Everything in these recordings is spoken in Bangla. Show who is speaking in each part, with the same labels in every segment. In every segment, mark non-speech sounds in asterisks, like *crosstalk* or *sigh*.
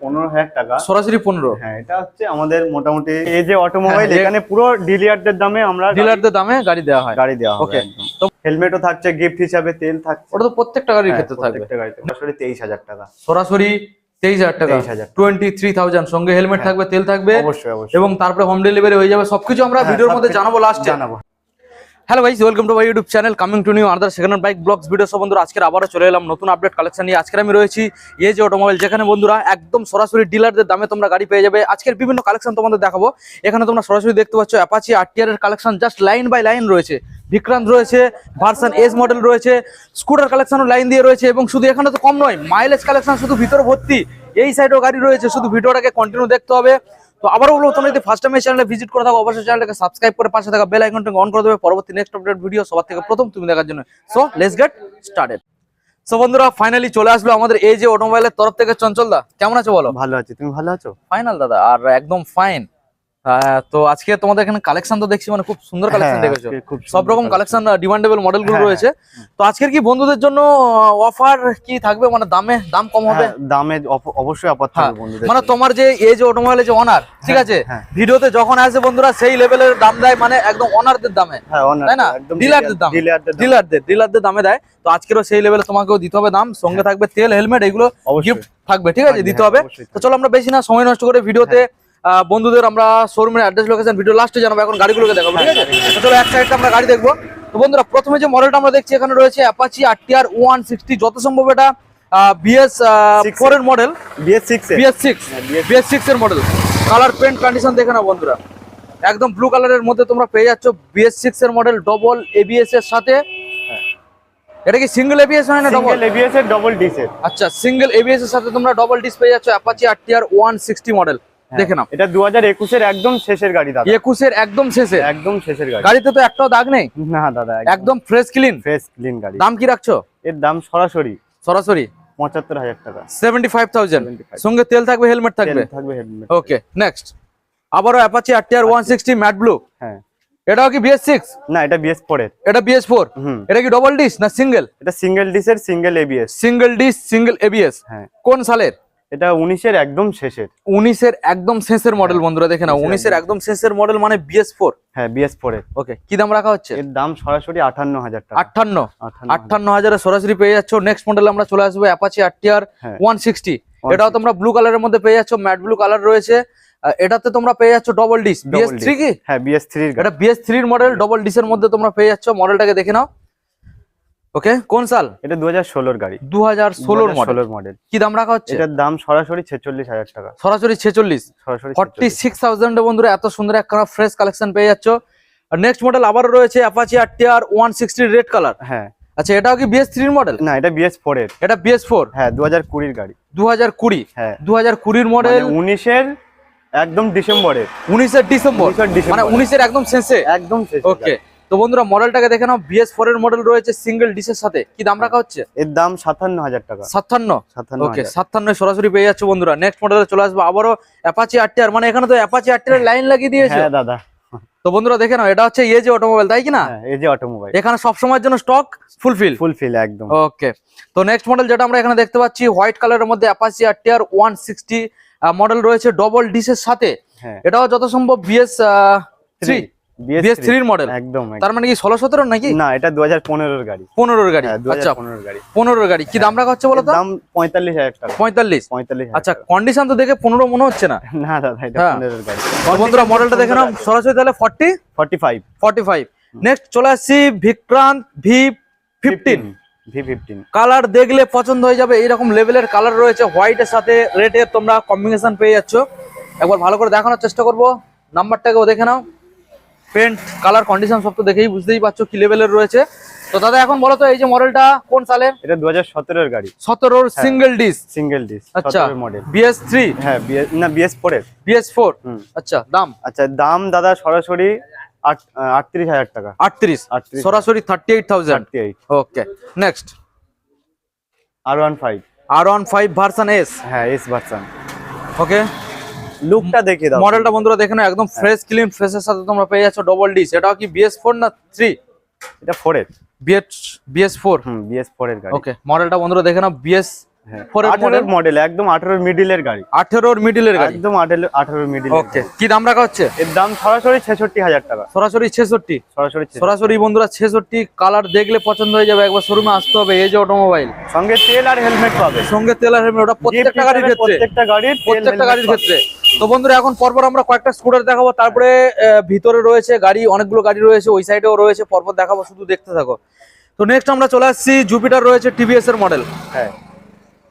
Speaker 1: পনেরো হাজার টাকা।
Speaker 2: সরাসরি পনেরো?
Speaker 1: হ্যাঁ এটা হচ্ছে আমাদের মোটামুটি এই যে অটোমোবাইল
Speaker 2: হ্যাঁ,
Speaker 1: এখানে পুরো ডিলারদের দামে আমরা গাড়ি-
Speaker 2: ডিলারদের দামে গাড়ি দেওয়া হয়।
Speaker 1: গাড়ি দেওয়া হেলমেটও থাকছে গিফট হিসাবে তেল থাকছে।
Speaker 2: ওটা তো প্রত্যেকটা গাড়ির
Speaker 1: হ্যাঁ,
Speaker 2: ক্ষেত্রে থাকবে।
Speaker 1: সরাসরি তেইশ হাজার টাকা।
Speaker 2: সরাসরি তেইশ হাজার টাকা।
Speaker 1: 23,000
Speaker 2: টোয়েন্টি থ্রি থাউজেন্ড সঙ্গে হেলমেট। থাকবে তেল থাকবে।
Speaker 1: অবশ্যই অবশ্যই।
Speaker 2: এবং তারপরে হোম ডেলিভারি হয়ে যাবে। সবকিছু আমরা ভিডিওর মধ্যে জানাব লাস্ট
Speaker 1: জানাব।
Speaker 2: Hello guys welcome to my YouTube channel coming to new other second bike blogs video সব বন্ধুরা আজকে আবারও চলে এলাম নতুন আপডেট কালেকশন নিয়ে। আজকে আমি রয়েছি এই যে অটোমোবাইল যেখানে বন্ধুরা একদম সরাসরি ডিলারদের দামে তোমরা গাড়ি পেয়ে যাবে। আজকের বিভিন্ন কালেকশন তোমাদের দেখাবো। এখানে তোমরা সরাসরি দেখতে পাচ্ছ অ্যাপাচি আরটিআর এর collection just line by line রয়েছে। বিক্রান্ত রয়েছে ভার্সন এস মডেল রয়েছে স্কুটার কালেকশনও লাইন দিয়ে রয়েছে এবং শুধু এখানে তো কম নয় মাইলেজ কালেকশন শুধু ভিতরে ভর্তি। এই সাইডেও গাড়ি রয়েছে, শুধু ভিডিওটাকে কন্টিনিউ দেখতে হবে। তো আবারও বলব তোমরা যদি ফার্স্ট টাইম এই চ্যানেলে ভিজিট করে থাকো অবশ্যই চ্যানেলটাকে সাবস্ক্রাইব করে পাশে থাকা বেল আইকনটাকে অন করে দেবে। পরবর্তী নেক্সট আপডেট ভিডিও সবার থেকে প্রথম তুমি দেখার জন্য। So let's get started so বন্ধুরা ফাইনালি চলে আসলো আমাদের এই যে অটোমোবাইলের তরফ থেকে চঞ্চল দা কেমন আছো বলো?
Speaker 1: ভালো আছি তুমি ভালো আছো?
Speaker 2: ফাইনাল দাদা আর একদম ফাইন তো আজকে তোমাদের এখানে কালেকশন তো দেখছি মানে খুব সুন্দর কালেকশন
Speaker 1: হ্যাঁ,
Speaker 2: দেখেছ। সব রকম কালেকশন ডিমান্ডেবল মডেলগুলো
Speaker 1: হ্যাঁ,
Speaker 2: রয়েছে। তো আজকের কি বন্ধুদের জন্য অফার কি থাকবে? মানে দামে দাম কম হবে?
Speaker 1: হ্যাঁ, দামে অবশ্যই অফার
Speaker 2: হ্যাঁ,
Speaker 1: থাকবে বন্ধুদের
Speaker 2: মানে তোমার যে এই যে যে অনার ঠিক
Speaker 1: হ্যাঁ,
Speaker 2: আছে?
Speaker 1: হ্যাঁ।
Speaker 2: ভিডিওতে যখন আসে বন্ধুরা সেই লেভেলের দাম দেয় মানে একদম অনারদের দামে।
Speaker 1: হ্যাঁ
Speaker 2: তাই না? ডিলারদের দামে।
Speaker 1: ডিলারদের।
Speaker 2: ডিলারদের দামে। দেয়। তো আজকেরও সেই লেভেলে তোমাকেও দিতে হবে দাম। সঙ্গে থাকবে তেল হেলমেট এগুলো গিফট থাকবে ঠিক আছে? দিতে
Speaker 1: হ্যাঁ,
Speaker 2: হবে। তো চলো আমরা বেশি না সময় নষ্ট করে ভিডিওতে বন্ধুদের আমরা শোরুমের অ্যাড্রেস লোকেশন ভিডিও লাস্টে জানাব এখন গাড়িগুলোকে দেখাবো ঠিক আছে?
Speaker 1: হ্যাঁ,
Speaker 2: চলো এক সাইডটা আমরা গাড়ি দেখব। তো বন্ধুরা প্রথমে যে মডেলটা আমরা দেখছি এখানে রয়েছে অ্যাপাচি আর আরটিআর ওয়ান সিক্সটি যত সম্ভব এটা বিএস ফোর এর মডেল
Speaker 1: BS6 এ?
Speaker 2: বিএস সিক্স
Speaker 1: হ্যাঁ, BS
Speaker 2: বিএস সিক্স এর মডেল কালার পেন্ট কন্ডিশন দেখে না বন্ধুরা। একদম ব্লু কালারের মধ্যে তোমরা পেয়ে যাচ্ছ বিএস সিক্স এর মডেল ডবল এবিএস এর সাথে। এটা কি সিঙ্গেল এবিএস হয় না ডবল
Speaker 1: ABS এর ডবল এর।
Speaker 2: আচ্ছা সিঙ্গেল এবিএস এর সাথে তোমরা ডবল ডিস পেয়ে যাচ্ছ অ্যাপাচি আর আরটিআর ওয়ান সিক্সটি মডেল দেখে নাও।
Speaker 1: এটা 2021 একুশের একদম শেষের গাড়ি দাদা।
Speaker 2: একুশের একদম শেষে?
Speaker 1: একদম শেষের গাড়ি।
Speaker 2: গাড়িতে তো একটাও দাগ নেই?
Speaker 1: না দাদা
Speaker 2: একদম। ফ্রেশ ক্লিন
Speaker 1: ফ্রেশ ক্লিন গাড়ি।
Speaker 2: দাম কি রাখছো?
Speaker 1: এর দাম সরাসরি।
Speaker 2: সরাসরি?
Speaker 1: পঁচাত্তর হাজার টাকা।
Speaker 2: সেভেন্টি ফাইভ থাউজেন্ড সঙ্গে তেল থাকবে হেলমেট থাকবে?
Speaker 1: থাকবে হেলমেট
Speaker 2: ওকে নেক্সট আবারও Apache RTR one sixty matte blue
Speaker 1: হ্যাঁ।
Speaker 2: এটাও কি বিএস সিক্স
Speaker 1: না এটা বিএস ফোর এর
Speaker 2: এটা বিএস ফোর এটা কি ডবল ডিস না সিঙ্গেল
Speaker 1: এটা single ডিসের single ABS
Speaker 2: single disc single ABS
Speaker 1: হ্যাঁ।
Speaker 2: কোন সালের?
Speaker 1: এটা উনিশের একদম শেষের।
Speaker 2: উনিশের একদম শেষের মডেল বন্ধুরা দেখে না উনিশের একদম শেষের মডেল মানে বিএস ফোর
Speaker 1: হ্যাঁ বিএস ফোর এর।
Speaker 2: ওকে কি দাম রাখা হচ্ছে?
Speaker 1: এর দাম সরাসরি আটান্ন হাজার টাকা।
Speaker 2: আটান্ন
Speaker 1: আটান্ন
Speaker 2: হাজারে। সরাসরি পেয়ে যাচ্ছ। নেক্সট মডেল আমরা চলে আসব অ্যাপাচি আরটিআর
Speaker 1: হ্যাঁ।
Speaker 2: ওয়ান সিক্সটি এটাও তোমরা ব্লু কালারের মধ্যে পেয়ে যাচ্ছ। ম্যাট ব্লু কালার রয়েছে। এটাতে তোমরা পেয়ে যাচ্ছ ডবল ডিস বিএস থ্রি কি?
Speaker 1: হ্যাঁ বিএস থ্রির
Speaker 2: এটা বিএস থ্রির মডেল ডবল ডিসের মধ্যে তোমরা পেয়ে যাচ্ছ। মডেলটাকে দেখে নাও। ওকে কোন সাল?
Speaker 1: এটা দু হাজার ষোলোর গাড়ি।
Speaker 2: দু হাজার ষোলোর মডেল
Speaker 1: মডেল
Speaker 2: কি দাম রাখা হচ্ছে?
Speaker 1: এটার দাম সরাসরি ছেচল্লিশ হাজার টাকা।
Speaker 2: সরাসরি ছেচল্লিশ?
Speaker 1: সরাসরি
Speaker 2: ফর্টি সিক্স থাউজেন্ড বন্ধুরা এত সুন্দর এক ফ্রেশ কালেকশন পেয়ে যাচ্ছ। আর নেক্সট মডেল আবারও রয়েছে Apache RTR one sixty red colour
Speaker 1: হ্যাঁ।
Speaker 2: আচ্ছা এটাও কি বিএস থ্রির মডেল
Speaker 1: না এটা বিএস ফোর এর।
Speaker 2: এটা বিএস ফোর
Speaker 1: হ্যাঁ দু হাজার কুড়ির গাড়ি।
Speaker 2: দু হাজার কুড়ি?
Speaker 1: হ্যাঁ।
Speaker 2: দু হাজার কুড়ির মডেল
Speaker 1: মানে উনিশের একদম ডিসেম্বরের।
Speaker 2: উনিশের ডিসেম্বর?
Speaker 1: 19
Speaker 2: মানে উনিশের একদম শেষে?
Speaker 1: একদম
Speaker 2: ওকে তো বন্ধুরা মডেলটাকে দেখে নাও। বিএস ফোর এর মডেল রয়েছে সিঙ্গেল ডিসের সাথে। কি দাম রাখা হচ্ছে?
Speaker 1: এর দাম সাতান্ন হাজার টাকা।
Speaker 2: সাতান্ন? ওকে সাতান্ন সরাসরি পেয়ে যাচ্ছে বন্ধুরা। নেক্সট মডেলে চলে আসব আবারও অ্যাপাচি আরটিআর মানে এখানে তো অ্যাপাচি আরটিআর লাইন লাগিয়ে দিয়েছে।
Speaker 1: হ্যাঁ দাদা।
Speaker 2: তো বন্ধুরা দেখে নাও এটা হচ্ছে এজে অটোমোবাইল তাই কি না?
Speaker 1: হ্যাঁ যে অটোমোবাইল
Speaker 2: এখানে সব সময়ের জন্য স্টক ফুলফিল
Speaker 1: ফুলফিল একদম।
Speaker 2: ওকে তো নেক্সট মডেল যেটা আমরা এখানে দেখতে পাচ্ছি হোয়াইট কালারের মধ্যে Apache RTR one sixty model রয়েছে ডবল ডিসের সাথে।
Speaker 1: হ্যাঁ।
Speaker 2: এটাও যত সম্ভব বিএস থ্রি বিএস মডেল
Speaker 1: একদম
Speaker 2: তার মানে কি ষোলো সতেরো নাকি?
Speaker 1: না এটা দু হাজার পনেরোর গাড়ি।
Speaker 2: পনেরোর গাড়ি
Speaker 1: হ্যাঁ
Speaker 2: আচ্ছা।
Speaker 1: পনেরোর গাড়ি।
Speaker 2: পনেরোর গাড়ি। কি দাম রাখা হচ্ছে বলো
Speaker 1: দাম পঁয়তাল্লিশ হাজার টাকা।
Speaker 2: পঁয়তাল্লিশ।
Speaker 1: পঁয়তাল্লিশ
Speaker 2: আচ্ছা কন্ডিশন তো দেখে পনেরো মনে হচ্ছে না? *laughs*
Speaker 1: না দাদা এটা
Speaker 2: হ্যাঁ।
Speaker 1: পনেরোর গাড়ি।
Speaker 2: বন্ধুরা মডেলটা দেখে নাও। সরাসরি তাহলে forty
Speaker 1: forty five
Speaker 2: forty five next চলে আসছি Vikrant V fifteen
Speaker 1: V fifteen
Speaker 2: colour দেখলে পছন্দ হয়ে যাবে। এইরকম লেভেলের কালার রয়েছে। হোয়াইটের সাথে রেডের তোমরা কম্বিনেশন পেয়ে যাচ্ছ। একবার ভালো করে দেখানোর চেষ্টা করব। নাম্বারটাকেও দেখে নাও। পেন্ট কালার কন্ডিশন সব তো দেখেই বুঝতেই পারছ কি লেভেলের রয়েছে। তো দাদা এখন বলো তো এই যে মডেলটা কোন সালের
Speaker 1: এটা দু হাজার সতেরোর গাড়ি।
Speaker 2: সতেরোর সিঙ্গেল ডিস
Speaker 1: সিঙ্গেল ডিস
Speaker 2: আচ্ছা
Speaker 1: মডেল
Speaker 2: বিএস থ্রি
Speaker 1: হ্যাঁ BS না বিএস ফোর এর।
Speaker 2: বিএস ফোর
Speaker 1: হুম।
Speaker 2: আচ্ছা দাম?
Speaker 1: আচ্ছা দাম দাদা সরাসরি আট আটত্রিশ হাজার টাকা।
Speaker 2: আটত্রিশ?
Speaker 1: আটত্রিশ।
Speaker 2: সরাসরি thirty eight thousand
Speaker 1: thirty eight
Speaker 2: okay next
Speaker 1: R one five
Speaker 2: R one five version S
Speaker 1: হ্যাঁ এস ভার্সন
Speaker 2: ওকে
Speaker 1: লুকটা দেখে দাও
Speaker 2: মডেলটা বন্ধুরা দেখে নাও একদম ফ্রেশ ক্লিন ফ্রেশের সাথে তোমরা পেয়ে যাচ্ছ ডবল ডিস এটাও কি বিএস ফোর না থ্রি
Speaker 1: এটা ফোর এর।
Speaker 2: বিএস বিএস ফোর
Speaker 1: হুম বিএস ফোর এর গাড়ি।
Speaker 2: ওকে মডেলটা বন্ধুরা দেখে নাও বিএস Four-এর
Speaker 1: মডেল একদম আঠেরোর মিডিলের গাড়ি।
Speaker 2: আঠেরোর মিডিলের গাড়ি।
Speaker 1: একদম আঠেরো আঠেরোর মিডিল
Speaker 2: ওকে কি দাম রাখা হচ্ছে?
Speaker 1: এর দাম সরাসরি ছেষট্টি হাজার টাকা।
Speaker 2: সরাসরি ছেষট্টি?
Speaker 1: সরাসরি
Speaker 2: সরাসরি বন্ধুরা ছেষট্টি কালার দেখলে পছন্দ হয়ে যাবে একবার শোরুমে আসতে হবে এই যে অটোমোবাইল
Speaker 1: সঙ্গে তেল আর হেলমেট পাবে।
Speaker 2: সঙ্গে তেল আর ওটা প্রত্যেকটা গাড়ির ক্ষেত্রে।
Speaker 1: প্রত্যেকটা গাড়ির
Speaker 2: প্রত্যেকটা গাড়ির ক্ষেত্রে। তো বন্ধুরা এখন পরপর আমরা কয়েকটা স্কুটার দেখাবো। তারপরে ভিতরে রয়েছে গাড়ি অনেকগুলো গাড়ি রয়েছে ওই সাইডেও রয়েছে। পরপর দেখাবো শুধু দেখতে থাকো। তো নেক্সট আমরা চলে আসছি জুপিটার রয়েছে টিভিএস এর মডেল
Speaker 1: হ্যাঁ।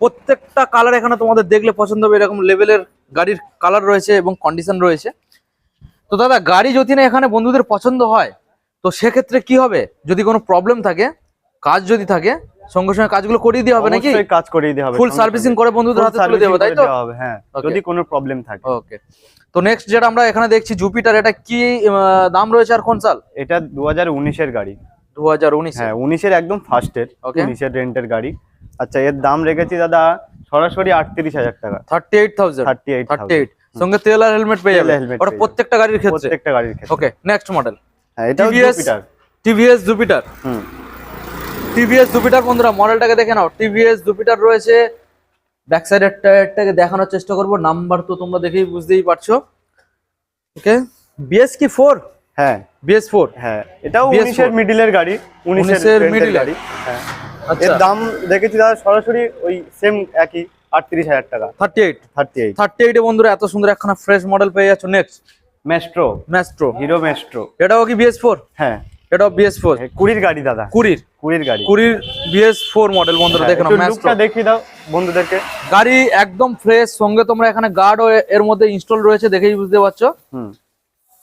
Speaker 2: প্রত্যেকটা কালার এখানে তোমাদের দেখলে পছন্দ হবে। এরকম লেভেলের গাড়ির কালার রয়েছে এবং কন্ডিশন রয়েছে। তো দাদা গাড়ি যদি না এখানে বন্ধুদের পছন্দ হয় তো সেক্ষেত্রে কি হবে? যদি কোনো প্রবলেম থাকে কাজ যদি থাকে সঙ্গে সঙ্গে কাজগুলো করিয়ে দেওয়া হবে নাকি?
Speaker 1: কাজ করিয়ে দেওয়া হবে
Speaker 2: ফুল সার্ভিসিং করে বন্ধুদের হাতে তুলে
Speaker 1: servicing
Speaker 2: তাই তো?
Speaker 1: দেওয়া হবে, হ্যাঁ যদি কোনো প্রবলেম থাকে।
Speaker 2: ওকে তো নেক্সট যেটা আমরা এখানে দেখছি জুপিটার এটা কি দাম রয়েছে আর কোন সাল?
Speaker 1: এটা দু হাজার উনিশের গাড়ি।
Speaker 2: দু হাজার উনিশ।
Speaker 1: হ্যাঁ উনিশের একদম ফার্স্টের
Speaker 2: Okay.
Speaker 1: উনিশের রেন্টের গাড়ি। আচ্ছা এর দাম রেখেছি দাদা সরাসরি আটত্রিশ হাজার টাকা।
Speaker 2: Thirty eight thousand
Speaker 1: thirty eight
Speaker 2: thirty eight সঙ্গে তেল আর হেলমেট পেয়ে যাবে। ওটা প্রত্যেকটা গাড়ির ক্ষেত্রে?
Speaker 1: প্রত্যেকটা গাড়ির ক্ষেত্রে।
Speaker 2: ওকে নেক্সট মডেল
Speaker 1: হ্যাঁ
Speaker 2: TVS
Speaker 1: জুপিটার
Speaker 2: টিভিএস জুপিটার
Speaker 1: হুম।
Speaker 2: টিভিএস জুপিটার বন্ধুরা মডেলটাকে দেখে নাও। টিভিএস জুপিটার রয়েছে। ব্যাক সাইডের টায়ারটাকে দেখানোর চেষ্টা করব। নাম্বার তো তোমরা দেখেই বুঝতেই পারছ। ওকে বিএস কি ফোর
Speaker 1: হ্যাঁ।
Speaker 2: বিএস ফোর
Speaker 1: হ্যাঁ। এটাও
Speaker 2: BS4
Speaker 1: উনিশের মিডিলের গাড়ি
Speaker 2: 19 এর
Speaker 1: উনিশের মিডিল গাড়ি। হ্যাঁ। এর
Speaker 2: আচ্ছা
Speaker 1: দাম দেখেছি দাদা সরাসরি ওই সেম একই আটত্রিশ হাজার টাকা।
Speaker 2: Thirty eight
Speaker 1: thirty eight
Speaker 2: thirty এইটে বন্ধুরা এত সুন্দর একখানা ফ্রেশ মডেল পেয়ে যাচ্ছ। Next
Speaker 1: Maestro
Speaker 2: Maestro
Speaker 1: Hero Maestro
Speaker 2: এটাও কি বিএস ফোর
Speaker 1: হ্যাঁ।
Speaker 2: এটাও বিএস ফোর
Speaker 1: কুড়ির গাড়ি দাদা।
Speaker 2: কুড়ির।
Speaker 1: কুড়ির গাড়ি।
Speaker 2: কুড়ির বিএস ফোর মডেল বন্ধুরা
Speaker 1: হ্যাঁ,
Speaker 2: দেখে নাও
Speaker 1: দেখিয়ে দাও বন্ধুদেরকে।
Speaker 2: গাড়ি একদম ফ্রেশ সঙ্গে তোমরা এখানে গার্ডও এর মধ্যে ইনস্টল রয়েছে দেখেই বুঝতে পারছ।
Speaker 1: হুম।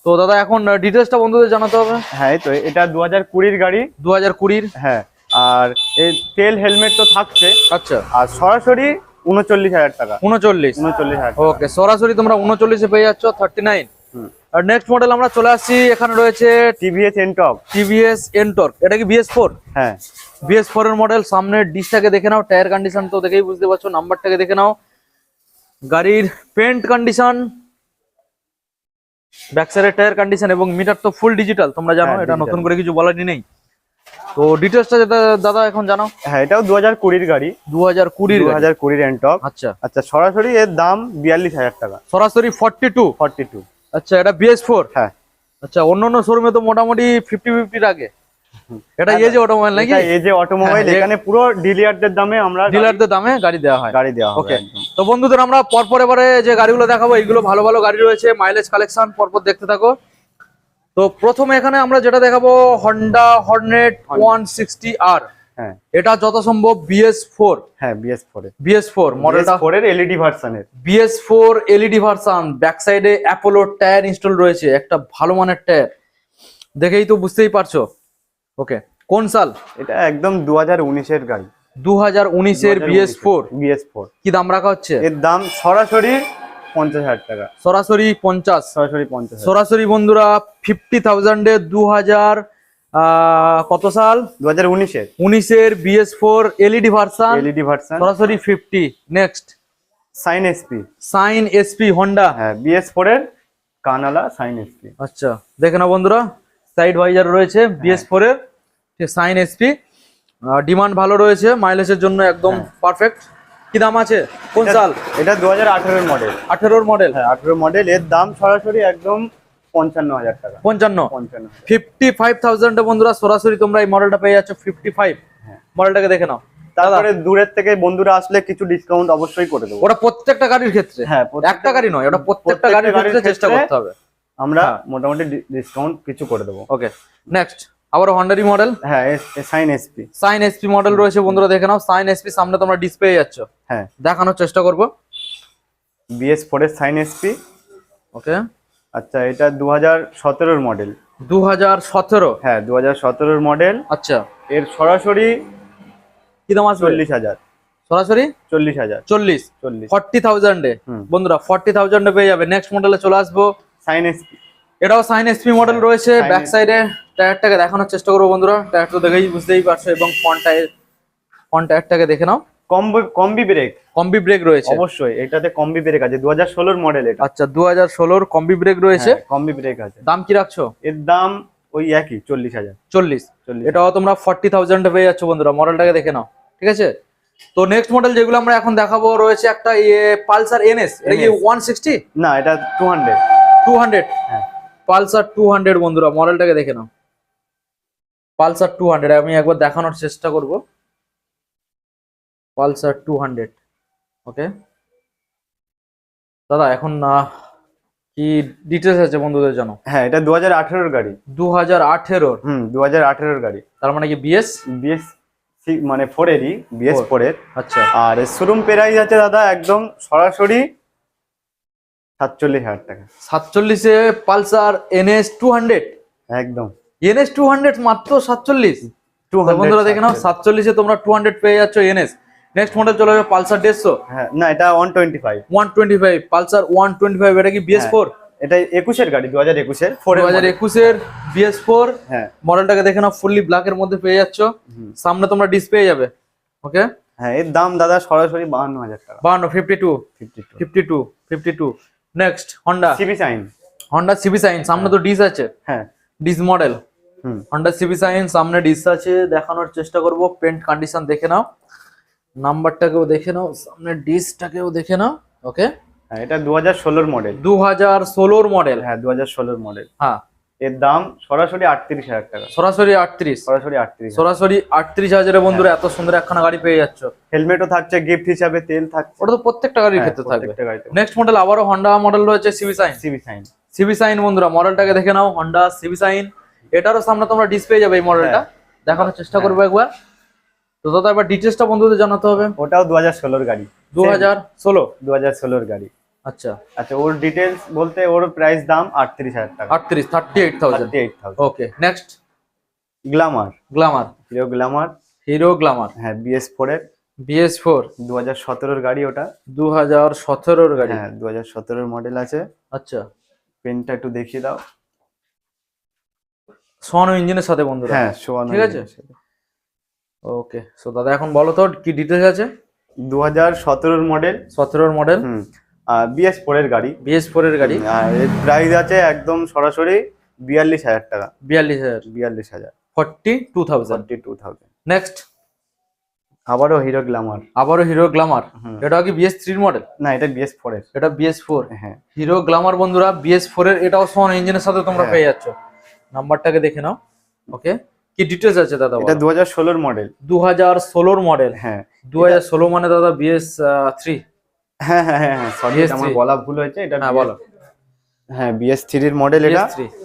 Speaker 2: তো দাদা এখন ডিটেলসটা বন্ধুদের জানাতে হবে।
Speaker 1: হ্যাঁ তো এটা দু হাজার কুড়ির গাড়ি।
Speaker 2: দু হাজার কুড়ির।
Speaker 1: হ্যাঁ আর এই তেল হেলমেট তো থাকছে।
Speaker 2: আচ্ছা।
Speaker 1: আর সরাসরি উনচল্লিশ হাজার টাকা।
Speaker 2: উনচল্লিশ।
Speaker 1: উনচল্লিশ হাজার
Speaker 2: ওকে সরাসরি তোমরা উনচল্লিশে পেয়ে যাচ্ছ থার্টি নাইন
Speaker 1: হুম।
Speaker 2: আর নেক্সট মডেল আমরা চলে আসছি এখানে রয়েছে
Speaker 1: টিভিএস এনটক
Speaker 2: টিভিএস এনটর্ক এটা কি বিএস ফোর
Speaker 1: হ্যাঁ।
Speaker 2: বিএস ফোর এর মডেল সামনের ডিসটাকে দেখে নাও টায়ার কন্ডিশন তো দেখেই বুঝতে পারছ নাম্বারটাকে দেখে নাও। গাড়ির পেন্ট কন্ডিশন ব্যাক সাইডের টায়ার কন্ডিশন এবং মিটার তো ফুল ডিজিটাল তোমরা জানো
Speaker 1: হ্যাঁ,
Speaker 2: এটা নতুন করে কিছু বলারই নেই। তো ডিটেলসটা যেটা দাদা এখন জানো
Speaker 1: হ্যাঁ এটাও দু হাজার কুড়ির গাড়ি।
Speaker 2: দু হাজার কুড়ির
Speaker 1: দু হাজার কুড়ির এনটক
Speaker 2: আচ্ছা।
Speaker 1: আচ্ছা সরাসরি এর দাম বিয়াল্লিশ হাজার টাকা।
Speaker 2: সরাসরি ফর্টি টু
Speaker 1: ফর্টি টু
Speaker 2: আচ্ছা এটা বিএস ফোর
Speaker 1: হ্যাঁ।
Speaker 2: আচ্ছা অন্য অন্য শোরুমে তো মোটামুটি ফিফটি ফিফটির আগে। এটা ইয়ে যে অটোমোবাইল নাকি?
Speaker 1: এই যে অটোমোবাইল
Speaker 2: হ্যাঁ,
Speaker 1: এখানে পুরো ডিলারদের দামে আমরা
Speaker 2: ডিলারদের দামে গাড়ি দেওয়া হয়।
Speaker 1: গাড়ি দেওয়া
Speaker 2: ওকে তো বন্ধুদের আমরা পরপর এবারে যে গাড়িগুলো দেখাবো এইগুলো ভালো ভালো গাড়ি রয়েছে মাইলেজ কালেকশন পরপর দেখতে থাকো। তো প্রথমে এখানে আমরা যেটা দেখাবো হন্ডা হর্নেট ওয়ান সিক্সটি আর
Speaker 1: হ্যাঁ।
Speaker 2: এটা যত সম্ভব বিএস ফোর
Speaker 1: হ্যাঁ বিএস ফোর
Speaker 2: বিএস ফোর মডেলটা
Speaker 1: ফোর এর এলইডি ভার্সনের
Speaker 2: BS four LED version back সাইডে অ্যাপোলো টায়ার ইনস্টল রয়েছে একটা ভালো মানের টায়ার দেখেই তো বুঝতেই পারছ। ওকে কোন সাল?
Speaker 1: এটা একদম দু হাজার উনিশের গাড়ি।
Speaker 2: দু হাজার উনিশের বিএস ফোর
Speaker 1: বিএস ফোর
Speaker 2: কি দাম রাখা হচ্ছে?
Speaker 1: এর দাম সরাসরি পঞ্চাশ হাজার টাকা।
Speaker 2: সরাসরি পঞ্চাশ।
Speaker 1: সরাসরি পঞ্চাশ
Speaker 2: সরাসরি বন্ধুরা ফিফটি থাউজেন্ডে দু হাজার কত সাল?
Speaker 1: দু হাজার উনিশের
Speaker 2: উনিশের BS four LED version
Speaker 1: LED version.
Speaker 2: সরাসরি fifty next.
Speaker 1: Shine SP.
Speaker 2: Shine SP Honda.
Speaker 1: হ্যাঁ বিএস ফোর এর কানালা সাইন এসপি।
Speaker 2: আচ্ছা দেখে নাও বন্ধুরা সাইড ভাইজার রয়েছে বিএস ফোর এর সাইন এসপি। ডিমান্ড ভালো রয়েছে মাইলেজের জন্য একদম পারফেক্ট। কি দাম আছে? কোন সাল?
Speaker 1: এটা দু হাজার আঠেরোর মডেল
Speaker 2: আঠেরোর মডেল
Speaker 1: হ্যাঁ আঠেরো মডেল এর দাম সরাসরি একদম পঞ্চান্ন হাজার টাকা।
Speaker 2: পঞ্চান্ন।
Speaker 1: পঞ্চান্ন
Speaker 2: ফিফটি ফাইভ থাউজেন্ডে বন্ধুরা সরাসরি তোমরা এই মডেলটা পেয়ে যাচ্ছ ফিফটি ফাইভ।
Speaker 1: হ্যাঁ।
Speaker 2: মডেলটাকে দেখে নাও।
Speaker 1: তারপরে দূরের থেকে বন্ধুরা আসলে কিছু ডিসকাউন্ট অবশ্যই করে দেবো।
Speaker 2: ওটা প্রত্যেকটা গাড়ির ক্ষেত্রে।
Speaker 1: হ্যাঁ,
Speaker 2: একটা গাড়ি নয় ওটা প্রত্যেকটা গাড়ির ক্ষেত্রে চেষ্টা করতে হবে।
Speaker 1: আমরা
Speaker 2: হ্যাঁ।
Speaker 1: মোটামুটি ডিসকাউন্ট কিছু করে দেবো।
Speaker 2: ওকে নেক্সট আবার হন্ডারি মডেল
Speaker 1: হ্যাঁ Shine SP
Speaker 2: Shine SP model রয়েছে বন্ধুরা দেখে নাও। সাইন এসপি সামনে তোমরা ডিসপ্লে যাচ্ছ।
Speaker 1: হ্যাঁ।
Speaker 2: দেখানোর চেষ্টা করব।
Speaker 1: বিএস ফোর এর সাইন এসপি
Speaker 2: ওকে
Speaker 1: আচ্ছা এটা দু হাজার সতেরোর মডেল
Speaker 2: দু হাজার সতেরো?
Speaker 1: হ্যাঁ দু হাজার সতেরোর মডেল
Speaker 2: আচ্ছা।
Speaker 1: এর সরাসরি
Speaker 2: কি দাম আসবে?
Speaker 1: চল্লিশ হাজার।
Speaker 2: সরাসরি?
Speaker 1: চল্লিশ হাজার।
Speaker 2: চল্লিশ।
Speaker 1: চল্লিশ।
Speaker 2: ফর্টি থাউজেন্ডে। বন্ধুরা ফর্টি থাউজেন্ডে পেয়ে যাবে। নেক্সট মডেলে চলে আসব।
Speaker 1: সাইন এসপি
Speaker 2: এটাও সাইন এসপি মডেল রয়েছে। ব্যাক সাইডে টায়ারটাকে দেখানোর চেষ্টা করব বন্ধুরা। টায়ার তো দেখেই বুঝতেই পারছ এবং ফ্রন্ট টায়ার ফ্রন্ট টায়ারটাকে দেখে নাও।
Speaker 1: Combi combi brake.
Speaker 2: Combi brake রয়েছে।
Speaker 1: অবশ্যই এটাতে কম্বি ব্রেক আছে মডেল এটা।
Speaker 2: আচ্ছা কম্বি ব্রেক রয়েছে?
Speaker 1: কম্বি ব্রেক আছে।
Speaker 2: দাম কি রাখছো?
Speaker 1: এর দাম ওই একই চল্লিশ হাজার।
Speaker 2: চল্লিশ।
Speaker 1: চল্লিশ
Speaker 2: এটাও তোমরা পেয়ে যাচ্ছ বন্ধুরা মডেলটাকে দেখে নাও ঠিক আছে? তো নেক্সট মডেল যেগুলো আমরা এখন দেখাবো রয়েছে একটা ইয়ে পালসার এনএস এটা কি
Speaker 1: NS
Speaker 2: ওয়ান সিক্সটি
Speaker 1: না এটা টু হান্ড্রেড
Speaker 2: টু হান্ড্রেড
Speaker 1: হ্যাঁ।
Speaker 2: পালসার টু হান্ড্রেড বন্ধুরা মডেলটাকে দেখে নাও। পালসার টু হান্ড্রেড আমি একবার দেখানোর চেষ্টা করব। পালসার টু হান্ড্রেড ওকে দাদা এখন না কি ডিটেলস আছে বন্ধুদের জানো
Speaker 1: হ্যাঁ এটা দু হাজার আঠেরোর গাড়ি।
Speaker 2: দু হাজার আঠেরোর?
Speaker 1: হুম দু হাজার আঠেরোর গাড়ি।
Speaker 2: তার মানে কি বিএস
Speaker 1: বিএস মানে ফোরেরই বিএস। ফোরের
Speaker 2: আচ্ছা।
Speaker 1: আর শোরুম প্রাইস আছে দাদা একদম সরাসরি সাতচল্লিশ হাজার টাকা।
Speaker 2: সাতচল্লিশে পালসার এনএস টু হান্ড্রেড
Speaker 1: একদম।
Speaker 2: এনএস টু হান্ড্রেড মাত্র সাতচল্লিশ?
Speaker 1: টু
Speaker 2: বন্ধুরা দেখে নাও সাতচল্লিশে। তোমরা টু হান্ড্রেড পেয়ে যাচ্ছ এনএস নেক্সট মডেল চলে যাবে পালসার দেড়শো।
Speaker 1: হ্যাঁ না এটা one twenty five
Speaker 2: one twenty five Pulsar one twenty five এটা কি বিএস ফোর
Speaker 1: এটা একুশের গাড়ি দু হাজার একুশের
Speaker 2: দু হাজার একুশের বিএস ফোর
Speaker 1: হ্যাঁ।
Speaker 2: মডেলটাকে দেখে নাও ফুললি ব্ল্যাকের মধ্যে পেয়ে যাচ্ছ। সামনে তোমরা ডিসপ্লে যাবে ওকে
Speaker 1: হ্যাঁ এর দাম দাদা সরাসরি বাহান্ন হাজার টাকা।
Speaker 2: বান্ন fifty two
Speaker 1: fifty two
Speaker 2: fifty two next Honda
Speaker 1: CB Shine
Speaker 2: Honda CB Shine সামনে তো ডিস আছে।
Speaker 1: হ্যাঁ।
Speaker 2: Disc model Honda CB Shine সামনে ডিস আছে দেখানোর চেষ্টা করব পেন্ট কন্ডিশন দেখে নাও। নাম্বারটাকেও দেখে নাও সামনে ডিসটাকেও দেখে নাও ওকে?
Speaker 1: হ্যাঁ এটা দু হাজার ষোলোর মডেল
Speaker 2: দু হাজার ষোলোর মডেল
Speaker 1: হ্যাঁ দু হাজার ষোলোর মডেল
Speaker 2: হ্যাঁ।
Speaker 1: এর দাম সরাসরি আটত্রিশ হাজার টাকা।
Speaker 2: সরাসরি আটত্রিশ।
Speaker 1: সরাসরি আটত্রিশ।
Speaker 2: সরাসরি আটত্রিশ হাজারে বন্ধুরা এত সুন্দর একখানা গাড়ি পেয়ে যাচ্ছ।
Speaker 1: হেলমেটও থাকছে গিফট হিসাবে তেল থাকছে।
Speaker 2: ওটা তো প্রত্যেকটা গাড়ির
Speaker 1: হ্যাঁ,
Speaker 2: ক্ষেত্রে থাকবে। নেক্সট মডেল আবারও হন্ডা মডেল রয়েছে CB Shine
Speaker 1: CB Shine
Speaker 2: CB Shine বন্ধুরা মডেলটাকে দেখে নাও হন্ডা সিবি সাইন এটারও সামনে তোমরা ডিসপ্লে যাবে এই মডেলটা দেখানোর চেষ্টা করব একবার। তো দাদা এবার ডিটেলসটা বন্ধুদের জানাতে হবে।
Speaker 1: ওটাও দু হাজার ষোলোর গাড়ি।
Speaker 2: দু হাজার ষোলো
Speaker 1: দু হাজার ষোলোর গাড়ি।
Speaker 2: আচ্ছা।
Speaker 1: আচ্ছা ওর ডিটেলস বলতে ওর প্রাইস দাম আটত্রিশ হাজার টাকা।
Speaker 2: আটত্রিশ thirty eight thousand.
Speaker 1: Eight thousand.
Speaker 2: Okay next
Speaker 1: Glamour
Speaker 2: Glamour
Speaker 1: Hero Glamour
Speaker 2: Hero Glamour
Speaker 1: হ্যাঁ বিএস ফোরের
Speaker 2: বিএস ফোর
Speaker 1: দু হাজার সতেরোর গাড়ি ওটা।
Speaker 2: দু হাজার সতেরোর গাড়ি।
Speaker 1: হ্যাঁ দু হাজার সতেরোর মডেল আছে।
Speaker 2: আচ্ছা।
Speaker 1: পেনটা একটু দেখিয়ে দাও।
Speaker 2: সোয়ানো ইঞ্জিনের সাথে বন্ধুরা।
Speaker 1: হ্যাঁ সোয়ানো
Speaker 2: ঠিক আছে? ওকে সো দাদা এখন বলো তো কি ডিটেলস আছে?
Speaker 1: দু হাজার সতেরোর মডেল
Speaker 2: সতেরোর মডেল
Speaker 1: হুম বিএস ফোরের গাড়ি।
Speaker 2: বিএস ফোর এর গাড়ি।
Speaker 1: আর এর প্রাইস আছে একদম সরাসরি বিয়াল্লিশ হাজার টাকা।
Speaker 2: বিয়াল্লিশ হাজার।
Speaker 1: বিয়াল্লিশ হাজার।
Speaker 2: Forty two thousand
Speaker 1: forty two thousand
Speaker 2: next
Speaker 1: আবারও হিরো গ্লামার
Speaker 2: আবারও হিরো গ্লামার
Speaker 1: হুম।
Speaker 2: এটা কি বিএস থ্রির মডেল
Speaker 1: না এটা বিএস ফোরের
Speaker 2: এটা বিএস ফোর
Speaker 1: হ্যাঁ।
Speaker 2: হিরো গ্লামার বন্ধুরা বিএস ফোর এর এটাও সোয়ানো ইঞ্জিনের সাথে তোমরা
Speaker 1: হ্যাঁ।
Speaker 2: পেয়ে যাচ্ছ। নাম্বারটাকে দেখে নাও। ওকে কি ডিটেলস আছে দাদা
Speaker 1: এটা দু হাজার ষোলোর মডেল
Speaker 2: দু হাজার ষোলোর মডেল
Speaker 1: হ্যাঁ।
Speaker 2: দু হাজার ষোলো মানে দাদা বিএস থ্রি
Speaker 1: হ্যাঁ হ্যাঁ হ্যাঁ হ্যাঁ সরি
Speaker 2: BS3
Speaker 1: আমার বলা ভুল হয়েছে এটা
Speaker 2: হ্যাঁ
Speaker 1: BS
Speaker 2: বলো।
Speaker 1: হ্যাঁ বিএস থ্রির মডেল এটা।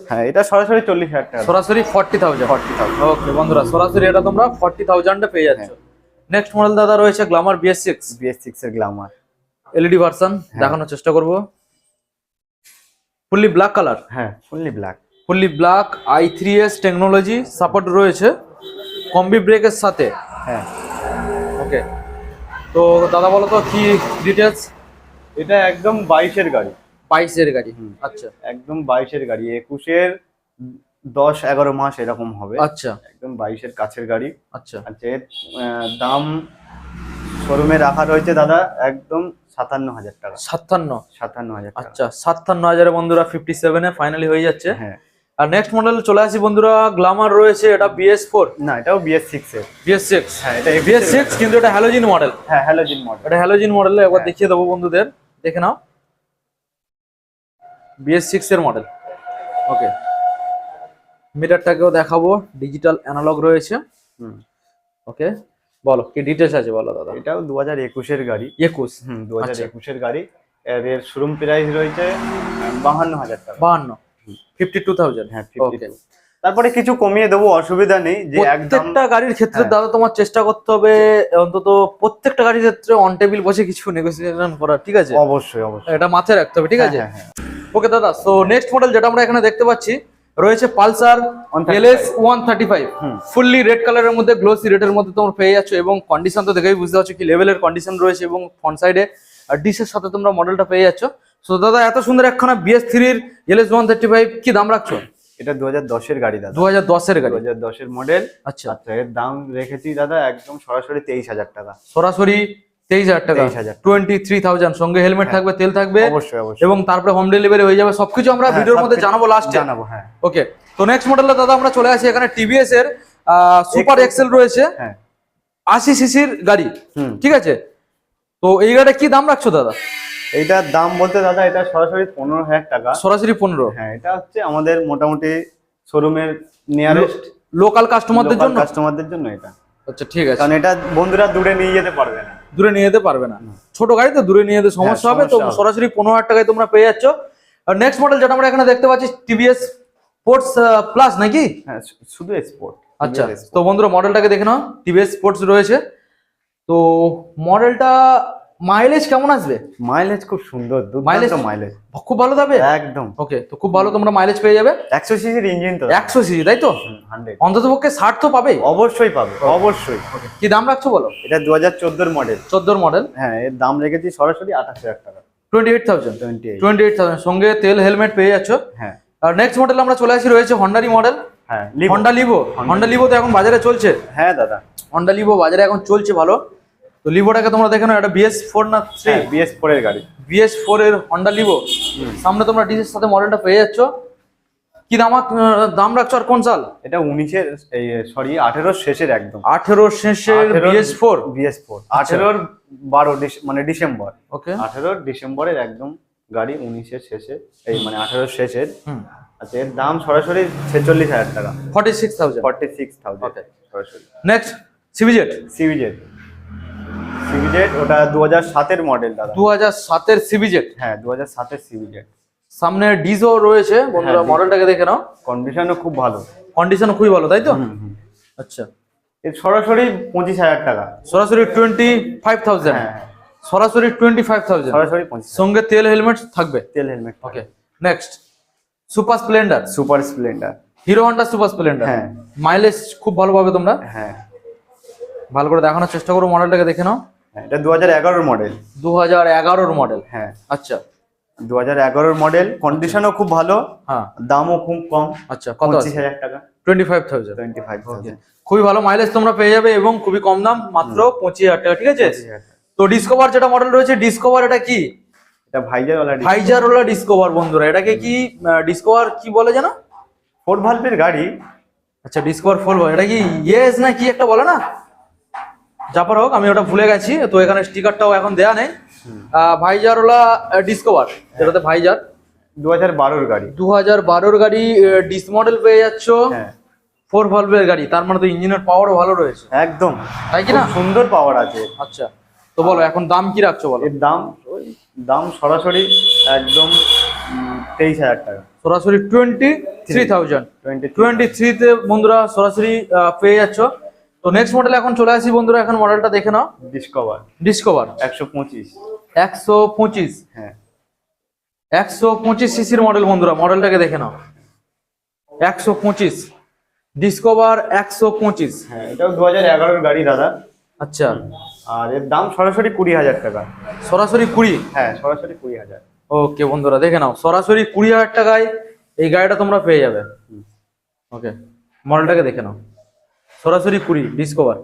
Speaker 1: হ্যাঁ এটা সরাসরি চল্লিশ হাজার টাকা।
Speaker 2: সরাসরি forty thousand
Speaker 1: forty thousand
Speaker 2: okay বন্ধুরা সরাসরি এটা তোমরা ফর্টি থাউজেন্ডে পেয়ে যাচ্ছ। নেক্সট মডেল দাদা রয়েছে Glamour BS six
Speaker 1: BS six এর গ্লামার
Speaker 2: এলইডি ভার্সন দেখানোর চেষ্টা করব। ফুললি ব্ল্যাক কালার
Speaker 1: হ্যাঁ fully black
Speaker 2: fully black I three S technology support রয়েছে কম্বি ব্রেকের সাথে।
Speaker 1: হ্যাঁ।
Speaker 2: ওকে তো দাদা বলো তো কি ডিটেলস
Speaker 1: এটা একদম বাইশের গাড়ি।
Speaker 2: বাইশের গাড়ি
Speaker 1: হুম।
Speaker 2: আচ্ছা।
Speaker 1: একদম বাইশের গাড়ি একুশের দশ এগারো মাস এরকম হবে।
Speaker 2: আচ্ছা।
Speaker 1: একদম বাইশের কাছের গাড়ি।
Speaker 2: আচ্ছা।
Speaker 1: আচ্ছা এর দাম শোরুমে রাখা রয়েছে দাদা একদম সাতান্ন হাজার টাকা।
Speaker 2: সাতান্ন।
Speaker 1: সাতান্ন হাজার
Speaker 2: আচ্ছা সাতান্ন হাজারে বন্ধুরা ফিফটি সেভেনে ফাইনালি হয়ে যাচ্ছে।
Speaker 1: হ্যাঁ।
Speaker 2: আর নেক্সট মডেল চলে আসি বন্ধুরা গ্লামার রয়েছে এটা বিএস ফোর
Speaker 1: না এটাও বিএস সিক্স এর।
Speaker 2: বিএস সিক্স
Speaker 1: হ্যাঁ এটা
Speaker 2: বিএস সিক্স কিন্তু এটা হ্যালোজিন মডেল
Speaker 1: হ্যাঁ হ্যালোজিন মডেল
Speaker 2: এটা হ্যালোজিন মডেলে একবার
Speaker 1: হ্যাঁ।
Speaker 2: দেখিয়ে দেবো বন্ধুদের। দেখে নাও। বিএস সিক্স এর মডেল ওকে মিটারটাকেও দেখাবো। ডিজিটাল অ্যানালগ রয়েছে।
Speaker 1: হুম।
Speaker 2: ওকে বলো কি ডিটেলস আছে বলো দাদা?
Speaker 1: এটাও দু হাজার একুশের গাড়ি।
Speaker 2: একুশ।
Speaker 1: হুম দু হাজার
Speaker 2: আচ্ছা।
Speaker 1: একুশের গাড়ি। এর এর শোরুম প্রাইস রয়েছে বাহান্ন হাজার টাকা।
Speaker 2: বাহান্ন। ফিফটি টু থাউজেন্ড
Speaker 1: হ্যাঁ তারপরে কিছু কমিয়ে দেবো অসুবিধা নেই যে
Speaker 2: প্রত্যেকটা গাড়ির ক্ষেত্রে
Speaker 1: হ্যাঁ।
Speaker 2: দাদা তোমার চেষ্টা করতে হবে অন্তত প্রত্যেকটা গাড়ির ক্ষেত্রে অন টেবিল বসে কিছু নেগোসিয়েশন করা ঠিক আছে?
Speaker 1: অবশ্যই অবশ্যই।
Speaker 2: এটা মাথায় রাখতে হবে ঠিক আছে?
Speaker 1: হ্যাঁ, হ্যাঁ,
Speaker 2: ওকে দাদা সো নেক্সট মডেল যেটা আমরা এখানে দেখতে পাচ্ছি রয়েছে Pulsar
Speaker 1: 135
Speaker 2: LS one thirty five. Fully red কালারের মধ্যে গ্লোসি রেডের মধ্যে তোমরা পেয়ে যাচ্ছ এবং কন্ডিশন তো দেখেই বুঝতে পারছ কি লেভেলের কন্ডিশন রয়েছে এবং ফ্রন্ট সাইডে ডিসের সাথে তোমরা মডেলটা পেয়ে যাচ্ছ। সো দাদা এত সুন্দর একখানা বিএস থ্রির এলএস ওয়ান থার্টি ফাইভ কি দাম রাখছো?
Speaker 1: এটা দু হাজার দশের গাড়ি দাদা।
Speaker 2: দু হাজার দশের
Speaker 1: দু
Speaker 2: গাড়ি?
Speaker 1: হাজার দশের মডেল
Speaker 2: আচ্ছা।
Speaker 1: আচ্ছা এর দাম রেখেছি দাদা একদম সরাসরি তেইশ হাজার টাকা।
Speaker 2: সরাসরি তেইশ হাজার টাকা।
Speaker 1: 23,000
Speaker 2: টোয়েন্টি থ্রি থাউজেন্ড সঙ্গে হেলমেট থাকবে তেল থাকবে।
Speaker 1: অবশ্যই অবশ্যই।
Speaker 2: এবং তারপরে হোম ডেলিভারি হয়ে যাবে। সবকিছু আমরা
Speaker 1: হ্যাঁ,
Speaker 2: ভিডিওর মধ্যে জানাব লাস্টে
Speaker 1: জানাব হ্যাঁ।
Speaker 2: ওকে তো নেক্সট মডেলে দাদা আমরা চলে আসি এখানে টিভিএস এর সুপার এক্সেল রয়েছে।
Speaker 1: হ্যাঁ।
Speaker 2: আশি সিসির গাড়ি। ঠিক আছে? তো এই গাড়িটা কি দাম রাখছো দাদা?
Speaker 1: এইটার দাম বলতে দাদা এটা সরাসরি পনেরো হাজার টাকা।
Speaker 2: সরাসরি পনেরো?
Speaker 1: হ্যাঁ এটা হচ্ছে আমাদের মোটামুটি শোরুমের নিয়ারেস্ট
Speaker 2: লোকাল কাস্টমারদের জন্য?
Speaker 1: কাস্টমারদের জন্য এটা।
Speaker 2: আচ্ছা ঠিক আছে।
Speaker 1: কারণ এটা বন্ধুরা দূরে নিয়ে যেতে পারবে না।
Speaker 2: দূরে নিয়ে যেতে পারবে না। ছোট গাড়ি তো দূরে নিয়ে যেতে সমস্যা হবে তো
Speaker 1: হ্যাঁ, হবে।
Speaker 2: সরাসরি পনেরো হাজার টাকায় তোমরা পেয়ে যাচ্ছ। আর নেক্সট মডেল যেটা আমরা এখানে দেখতে পাচ্ছি টিভিএস স্পোর্টস প্লাস নাকি?
Speaker 1: হ্যাঁ শুধু এক্সপোর্ট
Speaker 2: আচ্ছা তো বন্ধুরা মডেলটাকে দেখে নাও টিভিএস স্পোর্টস রয়েছে। তো মডেলটা মাইলেজ কেমন আসবে?
Speaker 1: মাইলেজ খুব সুন্দর
Speaker 2: Mileage?
Speaker 1: মাইলেজ
Speaker 2: খুব ভালো যাবে?
Speaker 1: একদম।
Speaker 2: ওকে তো খুব ভালো তোমরা মাইলেজ পেয়ে যাবে।
Speaker 1: একশো সিসির ইঞ্জিন তো।
Speaker 2: একশো সিসি তাই তো? অন্তত পক্ষে ষাট তো পাবে।
Speaker 1: অবশ্যই পাবে অবশ্যই।
Speaker 2: কি দাম রাখছো বলো?
Speaker 1: এটা দু হাজার চোদ্দোর মডেল
Speaker 2: চোদ্দোর মডেল
Speaker 1: হ্যাঁ এর দাম রেখেছি সরাসরি আঠাশ হাজার টাকা।
Speaker 2: Twenty eight thousand
Speaker 1: twenty eight
Speaker 2: thousand সঙ্গে তেল হেলমেট পেয়ে যাচ্ছ।
Speaker 1: হ্যাঁ।
Speaker 2: আর নেক্সট মডেল আমরা চলে আসি রয়েছে হন্ডারি মডেল
Speaker 1: হ্যাঁ।
Speaker 2: হন্ডা লিভো হন্ডা লিভো তো এখন বাজারে চলছে।
Speaker 1: হ্যাঁ দাদা।
Speaker 2: হন্ডা লিভো বাজারে এখন চলছে ভালো। তো লিভোটাকে তোমরা দেখে নাও এটা বিএস ফোর না থ্রি
Speaker 1: বিএস ফোর এর গাড়ি।
Speaker 2: বিএস ফোর এর হন্ডা লিভো সামনে তোমরা ডিসের সাথে মডেলটা পেয়ে যাচ্ছ। কি দাম দাম রাখছো আর কোন সাল?
Speaker 1: এটা উনিশের সরি আঠেরোর শেষের একদম।
Speaker 2: আঠেরো শেষের বিএস ফোর
Speaker 1: বিএস ফোর আঠেরোর বারো মানে ডিসেম্বর।
Speaker 2: ওকে
Speaker 1: আঠেরোর ডিসেম্বরের একদম গাড়ি উনিশের শেষে এই মানে আঠেরোর শেষের। আচ্ছা এর দাম সরাসরি ছেচল্লিশ হাজার টাকা।
Speaker 2: Forty six thousand
Speaker 1: forty six thousand সরাসরি
Speaker 2: নেক্সট সিবিজেট
Speaker 1: সিভিজেড সিভিজেড ওটা দু হাজার সাতের মডেল দাদা।
Speaker 2: দু হাজার সাতের সিবিজেট
Speaker 1: হ্যাঁ দু হাজার সাতের সিভিজেড
Speaker 2: সামনে ডিজো রয়েছে বন্ধুরা
Speaker 1: হ্যাঁ,
Speaker 2: মডেলটাকে দেখে নাও।
Speaker 1: কন্ডিশনও খুব ভালো।
Speaker 2: কন্ডিশন খুবই ভালো তাই তো? আচ্ছা।
Speaker 1: এর সরাসরি পঁচিশ হাজার টাকা।
Speaker 2: সরাসরি টোয়েন্টি ফাইভ থাউজেন্ড
Speaker 1: হ্যাঁ হ্যাঁ।
Speaker 2: সরাসরি টোয়েন্টি ফাইভ থাউজেন্ড
Speaker 1: সরাসরি
Speaker 2: সঙ্গে তেল হেলমেট থাকবে?
Speaker 1: তেল helmet
Speaker 2: okay next Super Splendor
Speaker 1: Super Splendor
Speaker 2: Hero Honda Super Splendor
Speaker 1: হ্যাঁ।
Speaker 2: মাইলেজ খুব ভালো পাবে তোমরা?
Speaker 1: হ্যাঁ।
Speaker 2: ভালো করে দেখানোর চেষ্টা করো মডেলটাকে দেখে নাও।
Speaker 1: হ্যাঁ এটা দু হাজার এগারোর মডেল
Speaker 2: দু হাজার এগারোর মডেল
Speaker 1: হ্যাঁ।
Speaker 2: আচ্ছা।
Speaker 1: দু হাজার এগারোর মডেল কন্ডিশনও খুব ভালো
Speaker 2: হ্যাঁ।
Speaker 1: দামও খুব কম।
Speaker 2: আচ্ছা কত
Speaker 1: পঁচিশ হাজার টাকা।
Speaker 2: Twenty five thousand
Speaker 1: twenty five thousand
Speaker 2: খুবই ভালো মাইলেজ তোমরা পেয়ে যাবে এবং খুবই কম দাম মাত্র পঁচিশ হাজার টাকা ঠিক আছে? তো ডিসকভার যেটা মডেল রয়েছে ডিসকভার এটা কি?
Speaker 1: এটা ভাইজার ওলা
Speaker 2: ভাইজার ডিসকভার বন্ধুরা। এটাকে কি ডিসকভার কি বলে জানো
Speaker 1: ফোর ভালভের গাড়ি।
Speaker 2: আচ্ছা ডিসকভার ফোর এটা কি ইয়েস না কি একটা বলে না? যাপার হোক আমি ওটা ভুলে গেছি তো এখানে স্টিকারটাও এখন দেয়া নেই। আহ, ভাইজার ওলা ডিসকভার যেটাতে ভাইজার।
Speaker 1: দু হাজার বারোর গাড়ি।
Speaker 2: দু হাজার বারোর গাড়ি ডিস মডেল পেয়ে যাচ্ছ। ফোর ভালভের গাড়ি তার মানে তো ইঞ্জিনের পাওয়ারও ভালো রয়েছে।
Speaker 1: একদম।
Speaker 2: তাই কি না?
Speaker 1: সুন্দর পাওয়ার আছে।
Speaker 2: আচ্ছা তো বলো এখন দাম কি রাখছো বলো?
Speaker 1: এর দাম ওই দাম সরাসরি একদম তেইশ হাজার টাকা।
Speaker 2: সরাসরি twenty three thousand
Speaker 1: twenty
Speaker 2: twenty থ্রিতে বন্ধুরা সরাসরি পেয়ে যাচ্ছ। তো নেক্সট মডেল এখন চলে আসি বন্ধুরা এখন মডেলটা দেখে নাও।
Speaker 1: ডিসকভার
Speaker 2: ডিসকভার
Speaker 1: একশো পঁচিশ।
Speaker 2: একশো পঁচিশ।
Speaker 1: হ্যাঁ।
Speaker 2: একশো পঁচিশ সিসির মডেল বন্ধুরা মডেলটাকে দেখে নাও। একশো পঁচিশ। ডিসকভার একশো পঁচিশ।
Speaker 1: হ্যাঁ এটাও দু হাজার এগারোর গাড়ি দাদা।
Speaker 2: আচ্ছা।
Speaker 1: আর এর দাম সরাসরি কুড়ি হাজার টাকা।
Speaker 2: সরাসরি কুড়ি?
Speaker 1: হ্যাঁ সরাসরি কুড়ি হাজার।
Speaker 2: ওকে বন্ধুরা দেখে নাও। সরাসরি কুড়ি হাজার টাকায় এই গাড়িটা তোমরা পেয়ে যাবে। ওকে মডেলটাকে দেখে নাও। সরাসরি কুড়ি ডিসকভার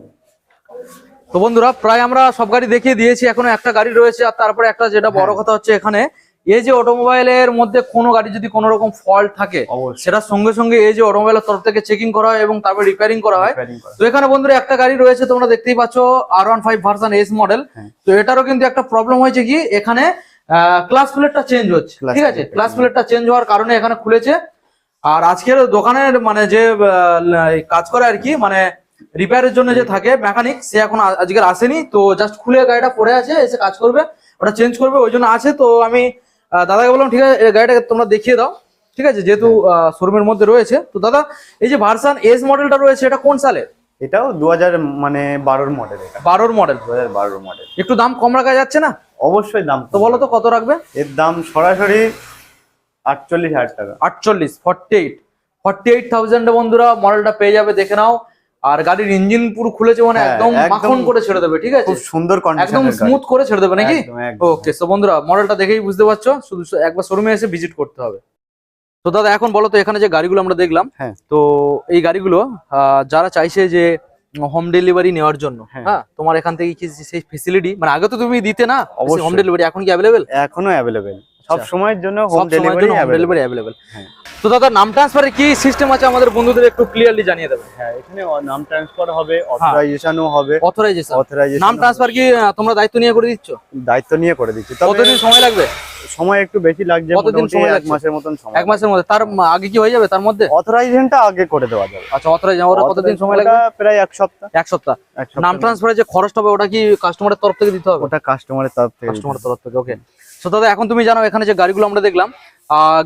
Speaker 2: তো বন্ধুরা প্রায় আমরা সব গাড়ি দেখিয়ে দিয়েছি এখনও একটা গাড়ি রয়েছে আর তারপরে একটা যেটা বড় কথা হচ্ছে এখানে এই যে অটোমোবাইলের মধ্যে কোনো গাড়ি যদি কোনো রকম ফল্ট থাকে সেটা সঙ্গে সঙ্গে এই যে অটোমোবাইলের তরফ থেকে চেকিং করা হয় এবং তারপরে রিপেয়ারিং করা হয়। তো এখানে বন্ধুরা একটা গাড়ি রয়েছে তোমরা দেখতেই পাচ্ছ R one five version S model
Speaker 1: হ্যাঁ।
Speaker 2: তো এটারও কিন্তু একটা প্রবলেম হয়েছে কি এখানে ক্লাস প্লেটটা চেঞ্জ হচ্ছে ঠিক আছে? ক্লাস প্লেটটা চেঞ্জ হওয়ার কারণে এখানে খুলেছে। আর আজকের দোকানের মানে যে কাজ করে আর কি মানে রিপেয়ারের জন্য যে থাকে মেকানিক সে এখন আজকের আসেনি তো জাস্ট খুলে গাড়িটা পড়ে আছে এসে কাজ করবে ওটা চেঞ্জ করবে ওই জন্য আছে তো আমি দাদাকে বললাম ঠিক আছে এই গাড়িটাকে তোমরা দেখিয়ে দাও ঠিক আছে যেহেতু শোরুমের মধ্যে রয়েছে। তো দাদা এই যে ভার্সান এস মডেলটা রয়েছে এটা কোন সালে?
Speaker 1: এটাও দু হাজার মানে বারোর মডেল এটা।
Speaker 2: বারোর মডেল
Speaker 1: দু হাজার বারোর মডেল
Speaker 2: একটু দাম কম রাখা যাচ্ছে না?
Speaker 1: অবশ্যই দাম
Speaker 2: তো বলো তো কত রাখবে?
Speaker 1: এর দাম সরাসরি আটচল্লিশ হাজার টাকা।
Speaker 2: আটচল্লিশ forty eight forty eight thousand বন্ধুরা মডেলটা পেয়ে যাবে দেখে নাও। আর গাড়ির ইঞ্জিন পুরো খুলেছে মানে
Speaker 1: হ্যাঁ,
Speaker 2: একদম মাখন করে ছেড়ে দেবে ঠিক আছে?
Speaker 1: খুব সুন্দর
Speaker 2: একদম স্মুথ করে ছেড়ে দেবে নাকি। ওকে বন্ধুরা মডেলটা দেখেই বুঝতে পারছ শুধু একবার শোরুমে এসে ভিজিট করতে হবে। তো দাদা এখন বলো তো এখানে যে গাড়িগুলো আমরা দেখলাম
Speaker 1: হ্যাঁ।
Speaker 2: তো এই গাড়িগুলো যারা চাইছে যে হোম ডেলিভারি নেওয়ার জন্য
Speaker 1: হ্যাঁ।
Speaker 2: হ্যাঁ তোমার এখান থেকে কি সেই ফেসিলিটি মানে আগে তো তুমি দিতে না হোম ডেলিভারি এখন কি অ্যাভেলেবেল
Speaker 1: এখনও অ্যাভেলেবেল সব
Speaker 2: আচ্ছা।
Speaker 1: সময়ের জন্য হোম ডেলিভারি
Speaker 2: ডেলিভারি অ্যাভেলেবেল
Speaker 1: হ্যাঁ।
Speaker 2: তো দাদা নাম ট্রান্সফারে কি সিস্টেম আছে আমাদের বন্ধুদের একটু ক্লিয়ারলি জানিয়ে দেবে
Speaker 1: হ্যাঁ এখানে নাম ট্রান্সফার হবে অথরাইজেশনও হবে।
Speaker 2: অথরাইজেশন
Speaker 1: অথরাইজেশন
Speaker 2: নাম ট্রান্সফার কি তোমরা দায়িত্ব নিয়ে করে দিচ্ছ?
Speaker 1: দায়িত্ব নিয়ে করে দিচ্ছি।
Speaker 2: কতদিন সময় লাগবে?
Speaker 1: সময় একটু বেশি লাগছে
Speaker 2: কতদিন সময়
Speaker 1: এক মাসের মতন সময়
Speaker 2: এক মাসের মধ্যে। তার আগে কি হয়ে যাবে তার মধ্যে?
Speaker 1: অথরাইজেশনটা আগে করে দেওয়া যাবে।
Speaker 2: আচ্ছা অথরাইজেশন ওরা কতদিন সময় লাগবে?
Speaker 1: প্রায় এক সপ্তাহ।
Speaker 2: এক সপ্তাহ। নাম ট্রান্সফারের যে খরচটা হবে ওটা কি কাস্টমারের তরফ থেকে দিতে হবে?
Speaker 1: ওটা কাস্টমারের তরফ থেকে।
Speaker 2: কাস্টমারের তরফ থেকে ওকে তো দাদা এখন তুমি জানো এখানে যে গাড়িগুলো আমরা দেখলাম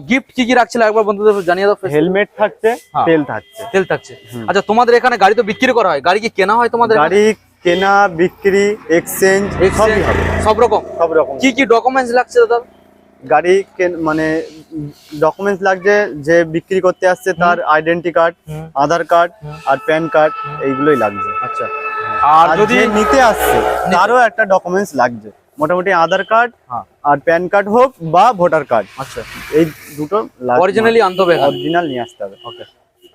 Speaker 2: গিফট কি কি রাখছিল একবার বন্ধুদের জানিয়ে দাও
Speaker 1: হেলমেট থাকছে
Speaker 2: হ্যাঁ।
Speaker 1: তেল থাকছে।
Speaker 2: তেল থাকছে। আচ্ছা তোমাদের এখানে গাড়ি তো বিক্রি করা হয়। গাড়ি কি কেনা হয় তোমাদের
Speaker 1: গাড়ি কেনা বিক্রি এক্সচেঞ্জ সবই হবে।
Speaker 2: সব রকম?
Speaker 1: সব রকম।
Speaker 2: কি কি ডকুমেন্টস লাগছে দাদা?
Speaker 1: গাড়ি কেন- মানে ডকুমেন্টস লাগছে যে বিক্রি করতে আসছে তার আইডেন্টি কার্ড আধার কার্ড আর প্যান কার্ড এইগুলোই লাগছে।
Speaker 2: আচ্ছা।
Speaker 1: আর যদি নিতে আসছে তারও একটা ডকুমেন্টস লাগছে। মোটামুটি আধার কার্ড
Speaker 2: হ্যাঁ।
Speaker 1: আর প্যান কার্ড হোক বা ভোটার কার্ড।
Speaker 2: আচ্ছা।
Speaker 1: এই দুটো
Speaker 2: অরিজিনালি আনতে হবে
Speaker 1: অরিজিনাল নিয়ে আসতে হবে।
Speaker 2: ওকে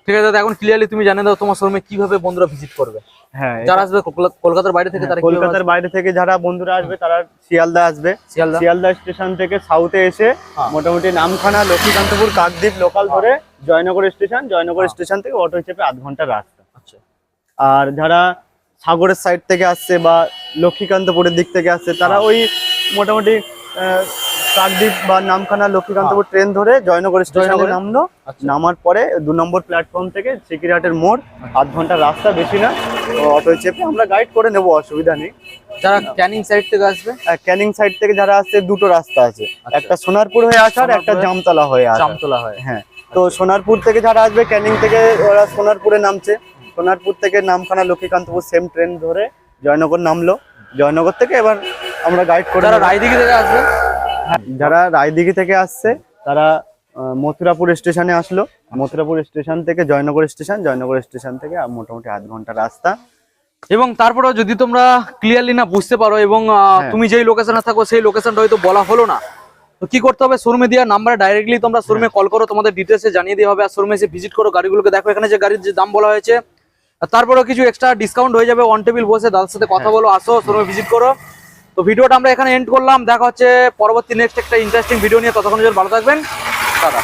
Speaker 2: ঠিক আছে দাদা এখন ক্লিয়ারলি তুমি জানিয়ে দাও তোমার শোরুমে কীভাবে বন্ধুরা ভিজিট করবে।
Speaker 1: হ্যাঁ
Speaker 2: যারা আসবে কলকাতার বাইরে থেকে তারা
Speaker 1: কলকাতার বাইরে থেকে যারা বন্ধুরা আসবে তারা শিয়ালদা আসবে?
Speaker 2: শিয়ালদা।
Speaker 1: শিয়ালদা স্টেশন থেকে সাউথে এসে
Speaker 2: হ্যাঁ।
Speaker 1: মোটামুটি নামখানা লক্ষ্মীকান্তপুর কাকদ্বীপ লোকাল ধরে জয়নগর স্টেশন। জয়নগর
Speaker 2: হ্যাঁ।
Speaker 1: স্টেশন থেকে অটো হিসেবে আধ ঘণ্টার রাস্তা।
Speaker 2: আচ্ছা।
Speaker 1: আর যারা সাগরের সাইড থেকে আসছে বা লক্ষ্মীকান্তপুরের দিক থেকে আসছে তারা
Speaker 2: হ্যাঁ।
Speaker 1: ওই মোটামুটি কাকদ্বীপ বা নামখানা লক্ষ্মীকান্তপুর ট্রেন ধরে জয়নগর স্টেশনে
Speaker 2: হ্যাঁ।
Speaker 1: নামলো।
Speaker 2: আচ্ছা।
Speaker 1: নামার পরে দু নম্বর প্ল্যাটফর্ম থেকে সিকিরহাটের মোড় আধ ঘণ্টার রাস্তা বেশি না অটো চেপে আমরা গাইড করে নেব অসুবিধা নেই।
Speaker 2: যারা ক্যানিং সাইড থেকে আসবে?
Speaker 1: ক্যানিং সাইড থেকে যারা আসছে দুটো রাস্তা আছে।
Speaker 2: আচ্ছা।
Speaker 1: একটা সোনারপুর হয়ে আসার একটা জামতলা হয়ে আসার।
Speaker 2: জামতলা হয়।
Speaker 1: হ্যাঁ তো সোনারপুর থেকে যারা আসবে ক্যানিং থেকে ওরা সোনারপুরে নামছে। সোনারপুর থেকে নামখানা লক্ষ্মীকান্তপুর সেম ট্রেন ধরে জয়নগর নামলো। জয়নগর থেকে এবার আমরা গাইড করে
Speaker 2: যারা রায়দিঘি থেকে আসবে?
Speaker 1: যারা রায়দিঘি থেকে আসছে তারা মথুরাপুর স্টেশনে আসলো। মথুরাপুর স্টেশন থেকে জয়নগর স্টেশন জয়নগর স্টেশন থেকে মোটামুটি আধ ঘণ্টা রাস্তা।
Speaker 2: এবং তারপরেও যদি তোমরা ক্লিয়ারলি না বুঝতে পারো এবং
Speaker 1: হ্যাঁ।
Speaker 2: তুমি যেই লোকেশনে থাকো সেই লোকেশনটা হয়তো বলা হলো না তো কি করতে হবে? শোরুমে দেওয়া নাম্বারে ডাইরেক্টলি তোমরা শোরুমে কল করো তোমাদের ডিটেলসে জানিয়ে দেওয়া হবে। আর শোরুমে এসে ভিজিট করো গাড়িগুলোকে দেখো এখানে যে গাড়ির যে দাম বলা হয়েছে তারপরেও কিছু এক্সট্রা ডিসকাউন্ট হয়ে যাবে ওয়ান টেবিল বসে দাদার সাথে কথা বলো, আসো শোরুমে ভিজিট করো। তো ভিডিওটা আমরা এখানে এন্ড করলাম, দেখা হচ্ছে পরবর্তী নেক্সট একটা ইন্টারেস্টিং ভিডিও নিয়ে ততক্ষণ ভালো থাকবেন, টাটা।